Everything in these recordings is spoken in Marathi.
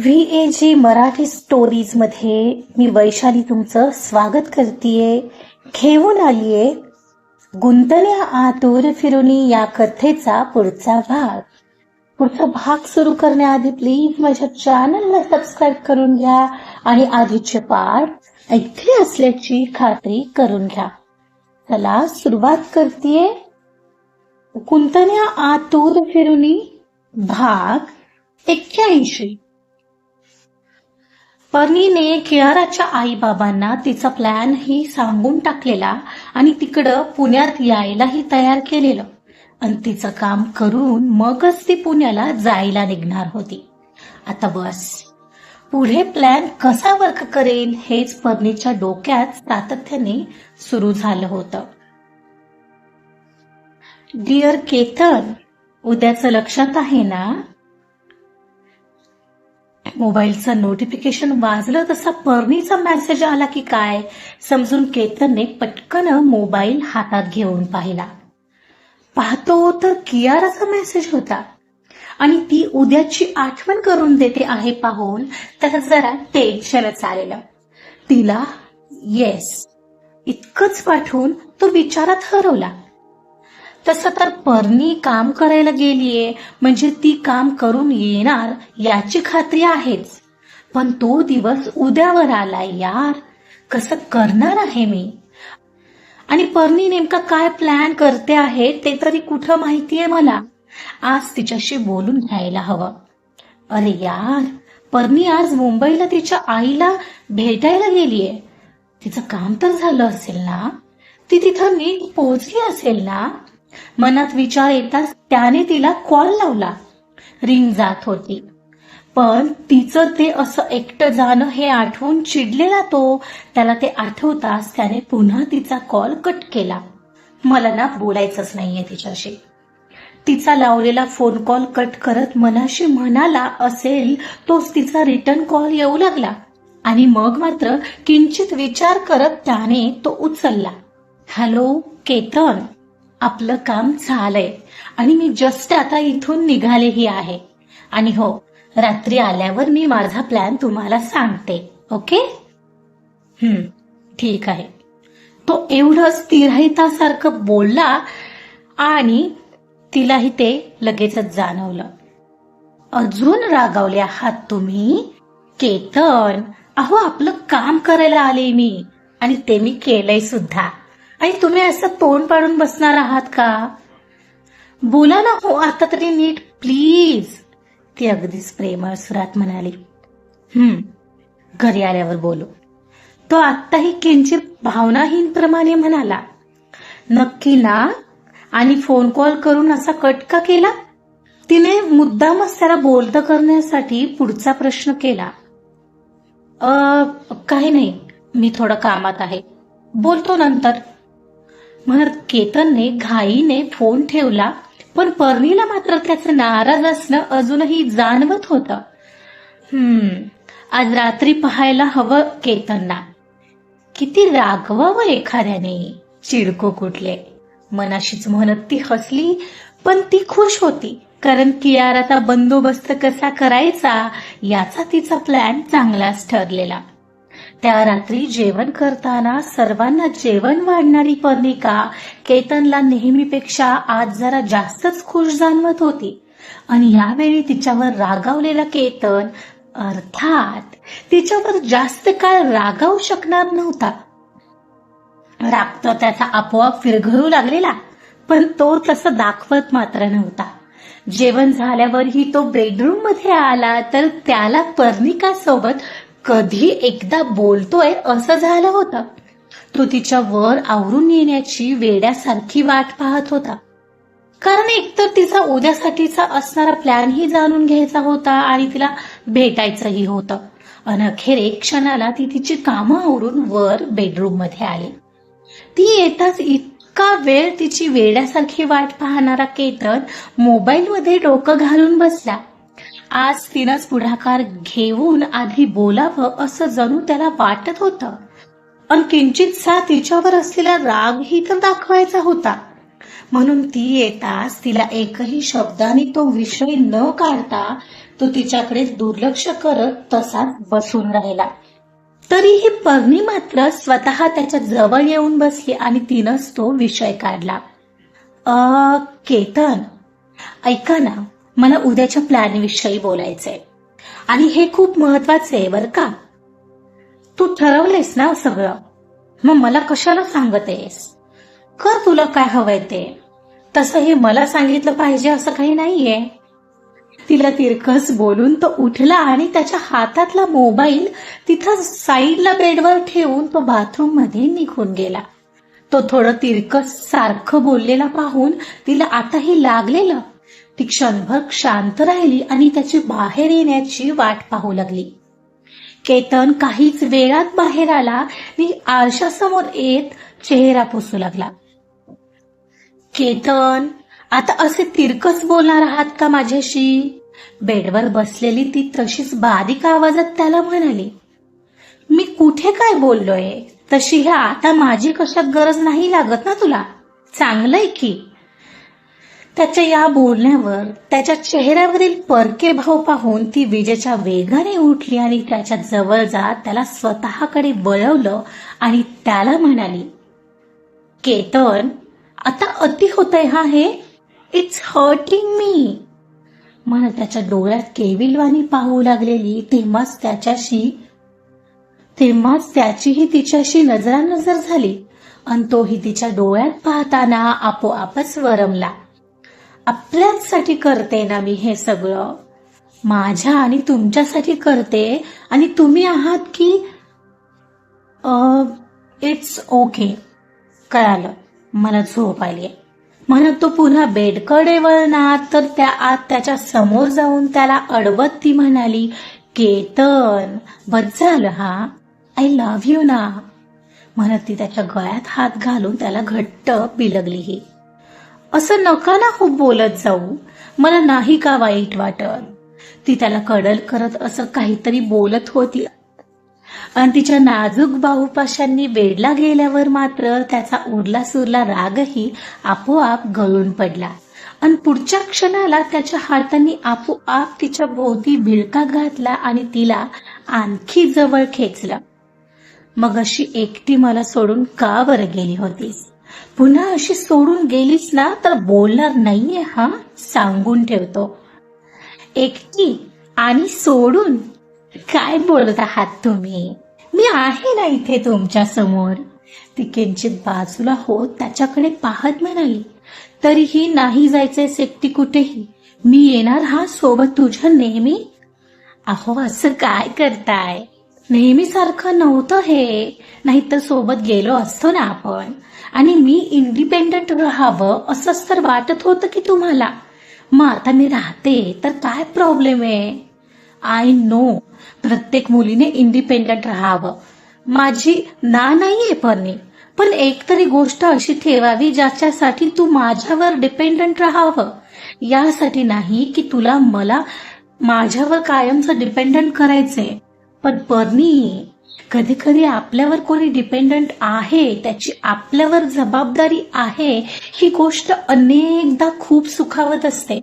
व्ही ए जी मराठी स्टोरीजमध्ये मी वैशाली तुमचं स्वागत करतेय. घेऊन आलीये. गुंतल्या आतूर फिरुनी या कथेचा पुढचा भाग. पुढचा भाग सुरू करण्याआधी प्लीज माझ्या चॅनलला सबस्क्राईब करून घ्या आणि आधीचे पाठ ऐकले असल्याची खात्री करून घ्या. चला सुरुवात करतेय. कुंतन्या आतूर फिरुनी भाग एक्क्याऐंशी. पर्णीने कियाराच्या आईबाबांना तिचा प्लॅन ही सांगून टाकलेला आणि तिकडं पुण्यात यायलाही तयार केलेलं. आणि तिचं काम करून मगच ती पुण्याला जायला निघणार होती. आता बस. पुढे प्लॅन कसा वर्क करेल हेच पर्णीच्या डोक्यात सातत्याने सुरू झालं होतं. डिअर केतन उद्याचं लक्षात आहे ना? मोबाईलचं नोटिफिकेशन वाजलं तसा पर्णीचा मेसेज आला की काय? समजून केतनने पटकन मोबाईल हातात घेऊन पाहिला. पाहतो तर कियाराचा मेसेज होता. आणि ती उद्याची आठवण करून देते आहे पाहून त्याला जरा टेन्शनच आलेलं. तिला येस इतकंच पाठवून तो विचारात हरवला तसं तर परनी काम करायला गेलीये म्हणजे ती काम करून येणार याची खात्री आहेच. पण तो दिवस उद्यावर आलाय यार. कसं करणार आहे मी? आणि परनी नेमका काय प्लॅन करते आहे ते तरी कुठं माहितीये मला? आज तिच्याशी बोलून घ्यायला हवं. अरे यार परनी आज मुंबईला तिच्या आईला भेटायला गेलीये. तिचं काम तर झालं असेल ना? ती तिथं नीट पोहोचली असेल ना? मनात विचार येताच त्याने तिला कॉल लावला. रिंग जात होती. पण तिचं ते असं एकटं जाणं हे आठवून चिडलेला तो त्याला ते आठवताच त्याने पुन्हा तिचा कॉल कट केला. मला ना बोलायचंच नाहीये तिच्याशी. तिचा लावलेला फोन कॉल कट करत मनाशी म्हणाला असेल तोच तिचा रिटर्न कॉल येऊ लागला. आणि मग मात्र किंचित विचार करत त्याने तो उचलला. हॅलो केतन. आपलं काम झालंय. आणि मी जस्ट आता इथून निघालेही आहे. आणि हो रात्री आल्यावर मी माझा प्लॅन तुम्हाला सांगते ओके हम्म ठीक आहे. तो एवढं स्थिरहितासारखं बोलला आणि तिलाही ते लगेचच जाणवलं. अजून रागावले आहात तुम्ही? केतन? अहो आपलं काम करायला आले मी. आणि ते मी केलंय सुद्धा. आणि तुम्ही असं तोंड पाडून बसणार आहात का? बोला ना हो आता तरी नीट. प्लीज ती अगदीच प्रेमळ सुरात म्हणाली. हम्म घरी आल्यावर बोलू. तो आत्ताही किंचित भावनाहीन प्रमाणे म्हणाला नक्की ना? आणि फोन कॉल करून असा कट का केला? तिने मुद्दामच त्याला बोलतं करण्यासाठी पुढचा प्रश्न केला. काही नाही मी थोडं कामात आहे. बोलतो नंतर. म्हणत केतनने घाईने फोन ठेवला पण पर्णीला मात्र त्याचं नाराज असणं अजूनही जाणवत होतं. हम्म आज रात्री पाहायला हवं केतनना. किती रागवावं एखाद्याने. चिडको कुठले. मनाशीच म्हणत ती हसली पण ती खुश होती कारण कियाराचा बंदोबस्त कसा करायचा याचा तिचा प्लॅन चांगलाच ठरलेला. त्या रात्री जेवण करताना सर्वांना जेवण वाढणारी पर्णिका केतनला नेहमीपेक्षा आज जरा जास्तच खुश जाणवत होती. आणि यावेळी तिच्यावर रागावलेला केतन अर्थात तिच्यावर जास्त काळ रागावू शकणार नव्हता. राग तर त्याचा आपोआप विरघळू लागलेला पण तो तसं दाखवत मात्र नव्हता. जेवण झाल्यावरही तो बेडरूममध्ये आला तर त्याला पर्णिका सोबत कधी एकदा बोलतोय असं झालं होतं. तो तिच्या वर आवरून येण्याची वेड्यासारखी वाट पाहत होता. कारण एकतर तिचा उद्यासाठीचा असणारा प्लॅनही जाणून घ्यायचा होता आणि तिला भेटायचंही होतं. अखेर एक क्षणाला ती तिची कामं आवरून वर बेडरूममध्ये आली. ती येताच इतका वेळ तिची वेड्यासारखी वाट पाहणारा केतन मोबाईलमध्ये डोकं घालून बसला. आज तिनंच पुढाकार घेऊन आधी बोलावं असं जणू त्याला वाटत होतं. किंचित किंचितसा तिच्यावर असलेला रागही तर दाखवायचा होता. म्हणून ती येताच तिला एकही शब्दाने तो विषय न काढता तो तिच्याकडे दुर्लक्ष करत तसाच बसून राहिला. तरीही पर्णी मात्र स्वतः त्याच्याजवळ येऊन बसली आणि तिनंच तो विषय काढला. अ केतन ऐका ना. मला उद्याच्या प्लॅनविषयी बोलायचंय. आणि हे खूप महत्वाचं आहे बर का? तू ठरवलेस ना सगळं. मग मला कशाला सांगत आहेस कर तुला काय हवंय ते. तसं हे मला सांगितलं पाहिजे असं काही नाहीये. तिला तिरकस बोलून तो उठला आणि त्याच्या हातातला मोबाईल तिथं साईडला बेडवर ठेवून तो बाथरूममध्ये निघून गेला. तो थोडं तिरकस सारखं बोललेला पाहून तिला आताही लागलेलं ती क्षणभर शांत राहिली आणि त्याची बाहेर येण्याची वाट पाहू लागली. केतन काहीच वेळात बाहेर आला आणि आरशासमोर येत चेहरा पुसू लागला. केतन आता असे तिरकस बोलणार आहात का माझ्याशी? बेडवर बसलेली ती तशीच बारीक आवाजात त्याला म्हणाली मी कुठे काय बोललोय? तशी ह्या आता माझी कशात गरज नाही लागत ना तुला? चांगलंय की? त्याच्या या बोलण्यावर त्याच्या चेहऱ्यावरील परके भाव पाहून ती विजेच्या वेगाने उठली आणि त्याच्याजवळ जात त्याला स्वतःकडे वळवलं आणि त्याला म्हणाली केतन आता अति होतंय हा हे. इट्स हर्टिंग मी म्हणत त्याच्या डोळ्यात केविलवाणी पाहू लागलेली तेव्हाच त्याच्याशी तेव्हाच त्याचीही तिच्याशी नजरानजर झाली आणि तोही तिच्या डोळ्यात पाहताना आपोआपच वरमला. आपल्याचसाठी करते ना मी हे सगळं? माझ्या आणि तुमच्यासाठी करते. आणि तुम्ही आहात की इट्स ओके कळालं. मला झोप आली म्हणत तो पुन्हा बेडकडे वळणार तर त्या आत त्याच्यासमोर जाऊन त्याला अडवत ती म्हणाली केतन बस झालं हा? आय लव्ह यू ना? म्हणत ती त्याच्या गळ्यात हात घालून त्याला घट्ट पिलगली ही. असं नका ना खूप बोलत जाऊ. मला नाही का वाईट वाटत? ती त्याला कडल करत असं काहीतरी बोलत होती. आणि तिच्या नाजूक बाहुपाशांनी वेढला गेल्यावर मात्र त्याचा उरला सुरला रागही आपोआप गळून पडला. आणि पुढच्या क्षणाला त्याच्या हातांनी आपोआप तिच्या भोवती भिळका घातला आणि तिला आणखी जवळ खेचलं. मग अशी एकटी मला सोडून का बरं गेली होतीस? पुन्हा अशी सोडून गेलीस ना तर बोलणार नाहीये हा. सांगून ठेवतो. एकटी आणि सोडून काय बोलत आहात तुम्ही? मी आहे ना इथे तुमच्यासमोर. ती किंचित बाजूला होत त्याच्याकडे पाहत म्हणाली तरीही नाही जायचंय सेफ्टी कुठेही. मी येणार हा सोबत तुझ्या नेहमी? अहो असं काय करताय? नेहमी सारखं नव्हतं हे. नाहीतर सोबत गेलो असतो ना आपण. आणि मी इंडिपेंडंट राहावं असंच तर वाटत होतं की तुम्हाला. मग आता मी राहते तर काय प्रॉब्लेम आहे? आय नो प्रत्येक मुलीने इंडिपेंडंट राहावं. माझी ना नाहीये पर्णी पण एक तरी गोष्ट अशी ठेवावी ज्याच्यासाठी तू माझ्यावर डिपेंडंट राहावं. यासाठी नाही की तुला मला माझ्यावर कायमचं डिपेंडंट करायचंय. पण पर्णी कधी कधी आपल्यावर कोणी डिपेंडंट आहे त्याची आपल्यावर जबाबदारी आहे ही गोष्ट अनेकदा खूप सुखावत असते.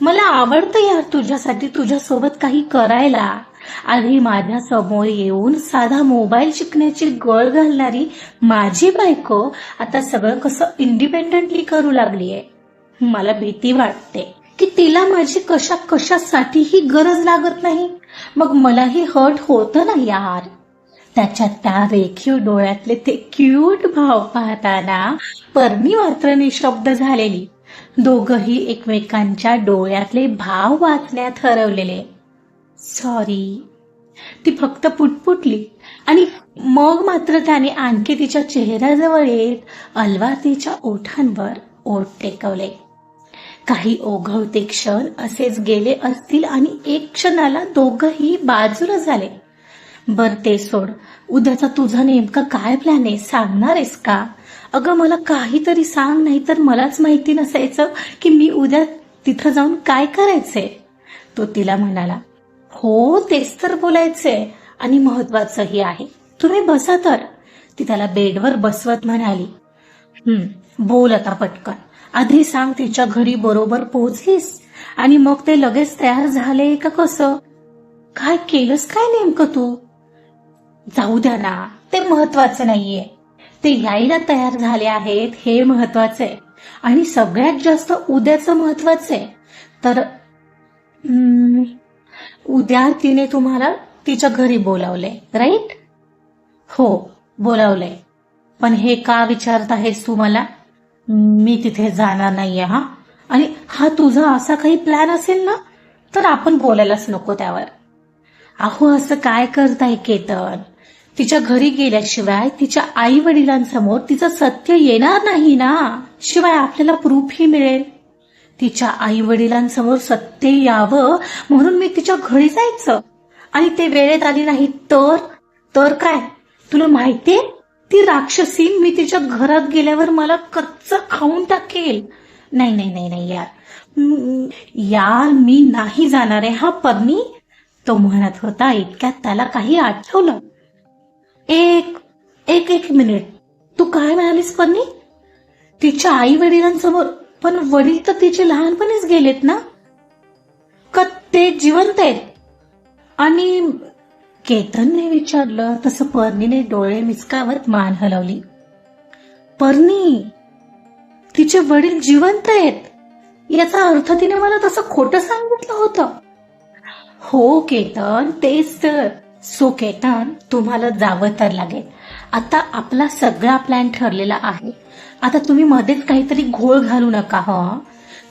मला आवडतं यार तुझ्यासाठी तुझ्यासोबत काही करायला. आधी माझ्यासमोर येऊन साधा मोबाईल शिकण्याची गळ घालणारी माझी बायको आता सगळं कसं इंडिपेंडंटली करू लागलीये. मला भीती वाटते की तिला माझी कशा कशासाठीही गरज लागत नाही. मग मलाही हर्ट होतं ना यार. त्याच्या त्या रेखीव डोळ्यातले ते क्यूट भाव पाहताना परणी मात्र निशब्द झालेली. दोघही एकमेकांच्या डोळ्यातले भाव वाचण्यात हरवलेले. सॉरी ती फक्त पुटपुटली आणि मग मात्र त्याने आणखी तिच्या चेहऱ्याजवळ येत अलवार तिच्या ओठांवर ओठ टेकवले. काही ओघवते क्षण असेच गेले असतील आणि एक क्षणाला दोघही बाजूला झाले. बर ते सोड. उद्याचा तुझा नेमका काय प्लॅन आहे? सांगणार आहेस का? अगं मला काहीतरी सांग नाही तर मलाच माहिती नसायचं की मी उद्या तिथं जाऊन काय करायचंय. तो तिला म्हणाला हो तेच तर बोलायचंय आणि महत्वाचंही आहे. तुम्ही बसा तर. ती त्याला बेडवर बसवत म्हणाली हम्म बोल आता पटकन. आधी सांग तिच्या घरी बरोबर पोहोचलीस आणि मग ते लगेच तयार झाले का कसं? काय केलंस काय नेमकं तू? जाऊ द्या ना ते महत्वाचं नाहीये. ते यायला तयार झाले आहेत हे महत्वाचं आहे आणि सगळ्यात जास्त उद्याचं महत्वाचं आहे तर उद्या तिने तुम्हाला तिच्या घरी बोलावले राईट? हो बोलावलंय. पण हे का विचारत आहेस तू मला? मी तिथे जाणार नाहीये हा? आणि हा तुझा असा काही प्लॅन असेल ना तर आपण बोलायलाच नको त्यावर. अहो असं काय करताय केतन? तिच्या घरी गेल्याशिवाय तिच्या आई वडिलांसमोर तिचं सत्य येणार नाही ना? शिवाय आपल्याला प्रूफही मिळेल. तिच्या आई वडिलांसमोर सत्य यावं म्हणून मी तिच्या घरी जायचं. आणि ते वेळेत आली नाही तर? तर काय? तुला माहितीये ती राक्षसी मी तिच्या घरात गेल्यावर मला कच्च खाऊन टाकेल. नाही नाही नाही नाही यार. हम्म, यार मी नाही जाणार आहे हा पत्नी? तो म्हणत होता इतक्यात त्याला काही आठवलं. एक एक एक मिनिट तू काय म्हणालीस पन्नी? तिच्या आई वडिलांसमोर पण वडील तर तिचे लहानपणीच गेलेत ना? का ते जिवंत आहेत. आणि केतनने विचारलं तसं पर्णीने डोळे मिचकावत मान हलवली. पर्णी तिचे वडील जिवंत आहेत. याचा अर्थ तिने मला तसं खोटं सांगितलं होतं. हो केतन तेच तर. सो केतन तुम्हाला जावं तर लागेल. आता आपला सगळा प्लॅन ठरलेला आहे. आता तुम्ही मध्येच काहीतरी घोळ घालू नका ह?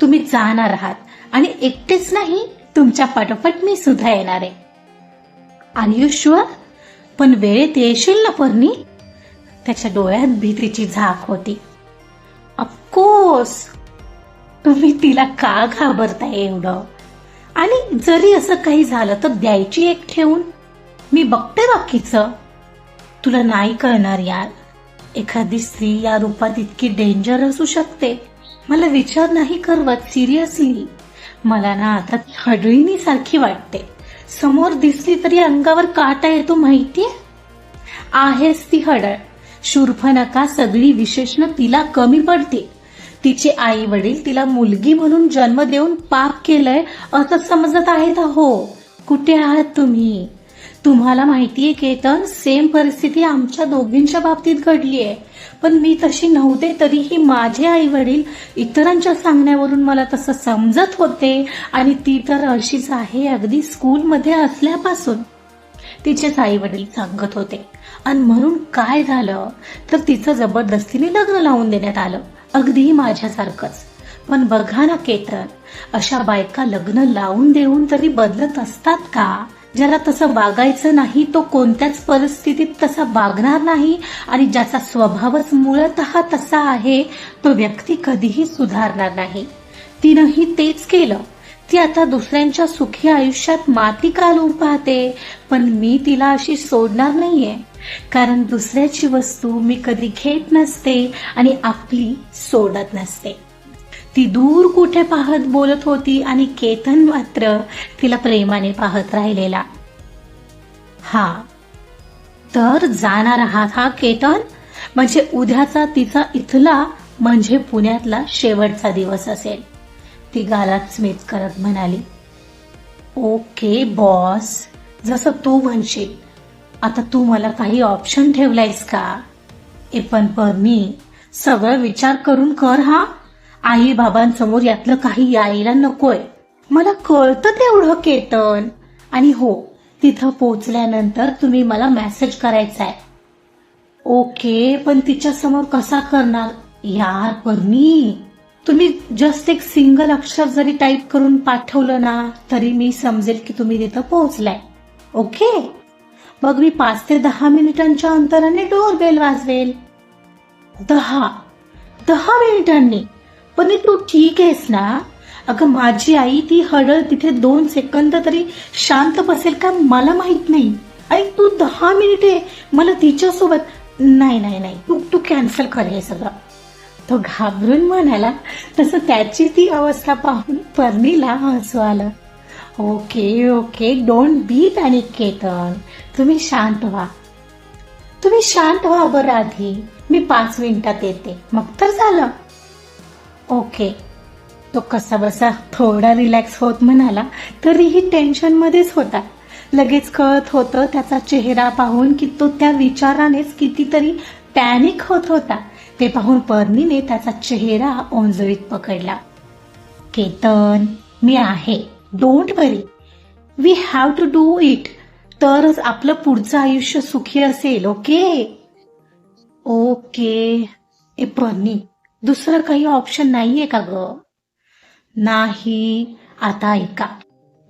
तुम्ही जाणार आहात. आणि एकटेच नाही तुमच्या पाठोपाठ मी सुद्धा येणार आहे. आर यू शुअर पण वेळेत येशील ना पर्णी? त्याच्या डोळ्यात भीतीची झाक होती. अफकोर्स तुम्ही तिला का घाबरताय एवढं? आणि जरी असं काही झालं तर द्यायची एक ठेवून? मी बघते बाकीचं. तुला नाही कळणार यार. एखादी स्त्री या रूपात इतकी डेंजर असू शकते. मला विचार नाही करवत सिरियसली मला ना आता हडळीनी सारखी वाटते. समोर दिसली तरी अंगावर काटा येतो माहितीये? आहेस ती हडळ. शूर्फनका सगळी विशेषण तिला कमी पडते तिचे आई वडील तिला मुलगी म्हणून जन्म देऊन पाप केलंय असं समजत आहेत हो कुठे आहात तुम्ही? तुम्हाला माहितीये केतन सेम परिस्थिती आमच्या दोघींच्या बाबतीत घडली आहे पण मी तशी नव्हते तरीही माझे आई वडील इतरांच्या सांगण्यावरून मला तसं समजत होते आणि ती तर अशीच आहे अगदी स्कूलमध्ये असल्यापासून. तिचेच आई वडील सांगत होते. आणि म्हणून काय झालं? तर तिचं जबरदस्तीने लग्न लावून देण्यात आलं. अगदी माझ्यासारखंच. पण बघा ना केतन अशा बायका लग्न लावून देऊन तरी बदलत असतात का? ज्याला तसं वागायचं नाही तो कोणत्याच परिस्थितीत तसा वागणार नाही आणि ज्याचा स्वभावच मुळत तसा आहे तो व्यक्ती कधीही सुधारणार नाही. तिनंही तेच केलं. ती आता दुसऱ्यांच्या सुखी आयुष्यात माती कालून पाहते? पण मी तिला अशी सोडणार नाहीये. कारण दुसऱ्याची वस्तू मी कधी घेत नसते आणि आपली सोडत नसते. ती दूर कुठे पाहत बोलत होती आणि केतन मात्र तिला प्रेमाने पाहत राहिलेला. हा तर जाणार आहात हा केतन? म्हणजे उद्याचा तिचा इथला म्हणजे पुण्यातला शेवटचा दिवस असेल. ती गालात स्मित करत म्हणाली ओके बॉस. जसं तू म्हणशील. आता तू मला काही ऑप्शन ठेवलायस का? ए पण परनी सगळं विचार करून कर हा. आई बाबांसमोर यातलं काही यायला नकोय. मला कळतं तेवढं केतन आणि हो तिथं पोचल्यानंतर तुम्ही मला मेसेज करायचा आहे ओके पण तिच्या समोर कसा करणार? यार परनी तुम्ही जस्ट एक सिंगल अक्षर जरी टाईप करून पाठवलं ना तरी मी समजेल की तुम्ही तिथं पोहोचलाय ओके? मग मी पाच ते दहा मिनिटांच्या अंतराने डोर बेल वाजवेल. दहा. दहा मिनिटांनी. पण तू ठीक आहेस ना? अगं माझी आई ती हडळ तिथे दोन सेकंद तरी शांत बसेल का मला माहीत नाही. आणि तू दहा मिनिटे मला तिच्यासोबत नाही नाही नाही. तू तू कॅन्सल कर हे सगळं. तो घाबरून म्हणाला तसं त्याची ती अवस्था पाहून पर्णीला हसू आलं. Okay okay don't be panic Ketan. तुम्ही शांत व्हा. तुम्ही शांत व्हा बरं आधी मी पाच मिनिटात येते. मग तर झालं. ओके. तो कसा बसा थोडा रिलॅक्स होत म्हणाला तरीही टेन्शनमध्येच होता. लगेच कळत होतं त्याचा चेहरा पाहून की तो त्या विचारानेच कितीतरी पॅनिक होत होता. ते पाहून पर्णीने त्याचा चेहरा ओंजळीत पकडला. केतन मी आहे. Don't worry we have to do it तरच आपलं पुढचं आयुष्य सुखी असेल ओके ओके ए पर्णी दुसरं काही ऑप्शन नाहीये का ग? नाही आता ऐका.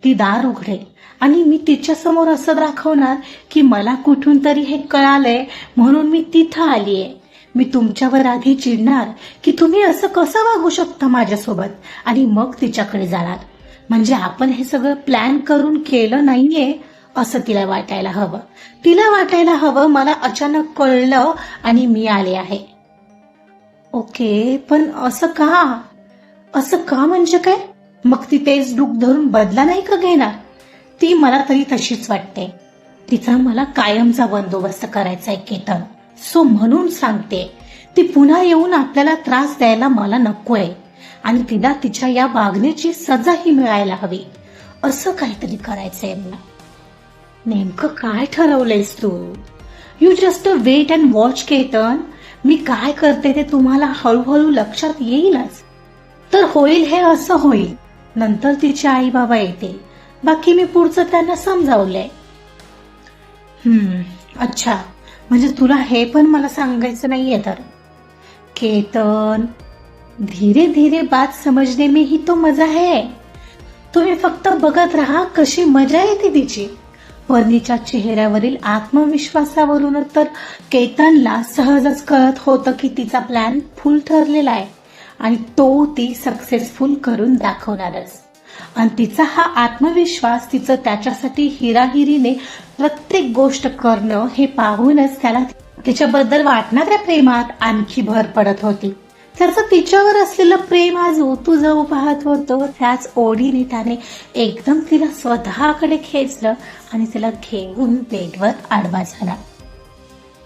ती दार उघडेल. आणि मी तिच्या समोर असं दाखवणार की मला कुठून तरी हे कळालंय म्हणून मी तिथं आलीये. मी तुमच्यावर आधी चिडणार की तुम्ही असं कसं वागू शकता माझ्यासोबत? आणि मग तिच्याकडे जाणार. म्हणजे आपण हे सगळं प्लॅन करून केलं नाहीये असं तिला वाटायला हवं. तिला वाटायला हवं मला अचानक कळलं आणि मी आले आहे. ओके पण असं का? असं का म्हणजे काय? मग ती तेच डूक धरून बदला नाही का घेणार? ती मला तरी तशीच वाटते. तिचा मला कायमचा बंदोबस्त करायचा आहे केतन. सो म्हणून सांगते ती पुन्हा येऊन आपल्याला त्रास द्यायला मला नकोय. आणि तिला तिच्या या वागण्याची सजाही मिळायला हवी. असं काहीतरी करायचंय मला. नेमकं काय ठरवलंयस तू? You just wait and watch Ketan. मी काय करते ते तुम्हाला हळूहळू लक्षात येईलच. तर होईल हे असं होईल. नंतर तिचे आई बाबा येतील बाकी मी पुढचं त्यांना समजावलंय. हम्म अच्छा. म्हणजे तुला हे पण मला सांगायचं नाहीये तर. केतन धीरे धीरे बात समजणे में ही तो मजा है तुम्ही फक्त बघत राहा कशी मजा येते तिची. पर्णीच्या चेहऱ्यावरील आत्मविश्वासावरून तर केतनला सहजच कळत होतं की तिचा प्लॅन फुल ठरलेला आहे आणि तो ती सक्सेसफुल करून दाखवणारच. आणि तिचा हा आत्मविश्वास तिचं त्याच्यासाठी हिराहिरीने प्रत्येक गोष्ट करणं हे पाहूनच त्याला तिच्याबद्दल वाटणाऱ्या प्रेमात आणखी भर पडत होती. त्याचं तिच्यावर असलेलं प्रेम आज ऊतू जाऊ पाहत होतो. त्याच ओढीने त्याने एकदम तिला स्वतःकडे खेचलं आणि तिला घेऊन बेडवर आडवा झाला.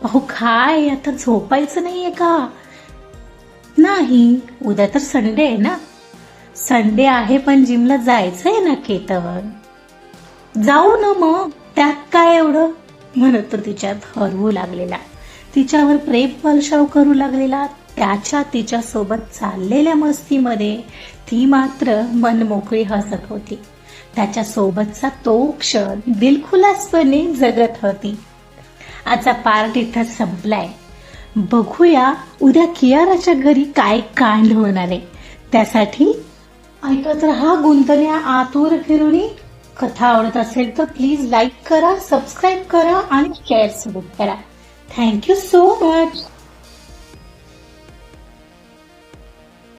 अहो काय? आता झोपायचं नाहीये का? नाही उद्या तर संडे आहे ना. संडे आहे पण जिमला जायचंय ना केतन जाऊ ना मग त्यात काय एवढं? म्हणत तो तिच्यात हरवू लागलेला. तिच्यावर प्रेम वर्षाव करू लागलेला. त्याच्या तिच्या सोबत चाललेल्या मस्तीमध्ये ती मात्र मनमोकळी हसत होती. त्याच्या सोबतचा तो क्षण दिलखुलासपणे जगत होती. आजचा पार्ट इथं संपलाय. बघूया उद्या कियाराच्या घरी काय कांड होणार आहे. त्यासाठी ऐकत रहा गुंतण्या आतूर फिरुनी. कथा आवडत असेल तर प्लीज लाईक करा सबस्क्राईब करा आणि शेअर सुरू करा. Thank you so much.